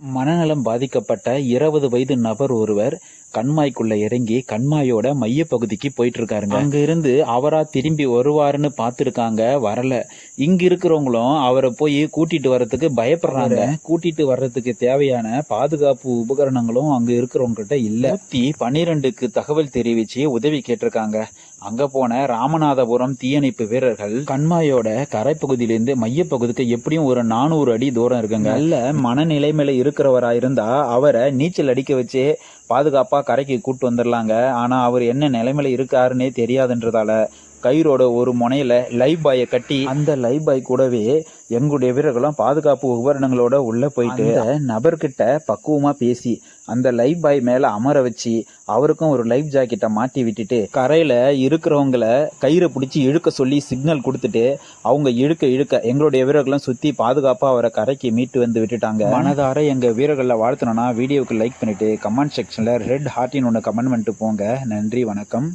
மனநலம் பாதிக்கப்பட்ட இருபது வயது நபர் ஒருவர் கண்மாய்க்குள்ள இறங்கி கண்மாயோட மைய பகுதிக்கு போயிட்டு இருக்காருங்க. அங்க இருந்து அவரா திரும்பி வருவாருன்னு பார்த்துருக்காங்க வரல. இங்க இருக்கிறவங்களும் அவரை போய் கூட்டிட்டு வர்றதுக்கு பயப்படுறாங்க. கூட்டிட்டு வர்றதுக்கு தேவையான பாதுகாப்பு உபகரணங்களும் அங்க இருக்கிறவங்க கிட்ட இல்ல. நூத்தி பன்னிரெண்டுக்கு தகவல் தெரிவிச்சு உதவி கேட்டிருக்காங்க. அங்க போன ராமநாதபுரம் தீயணைப்பு வீரர்கள் கண்மாயோட கரைப்பகுதியிலிருந்து மையப்பகுதிக்கு எப்படியும் ஒரு நானூறு அடி தூரம் இருக்குங்க. நல்ல மனநிலைமையில இருக்கிறவரா இருந்தா அவரை நீச்சல் அடிக்க வச்சு பாதுகாப்பா கரைக்கு கூட்டு வந்துடலாங்க ஆனா அவர் என்ன நிலைமையில இருக்காருன்னே தெரியாதுன்றதால கயிறோட ஒரு முனையில லைவ் பாயை கட்டி அந்த லைவ் பாய் கூடவே எங்களுடைய வீரர்களும் பாதுகாப்பு உபகரணங்களோட உள்ள போயிட்டு நபர்கிட்ட பக்குவமா பேசி அந்த லைவ் பாய் மேல அமர வச்சு அவருக்கும் ஒரு லைஃப் ஜாக்கெட்டை மாட்டி விட்டுட்டு கரையில இருக்கிறவங்கள கயிறை பிடிச்சி இழுக்க சொல்லி சிக்னல் கொடுத்துட்டு அவங்க இழுக்க இழுக்க எங்களுடைய வீரர்களும் சுத்தி பாதுகாப்பா அவரை கரைக்கு மீட்டு வந்து விட்டுட்டாங்க. மனதார எங்க வீரர்களை வாழ்த்தணும்னா வீடியோவுக்கு லைக் பண்ணிட்டு கமெண்ட் செக்ஷன்ல ரெட் ஹார்ட்டின் ஒன்று கமெண்ட் பண்ணிட்டு போங்க. நன்றி வணக்கம்.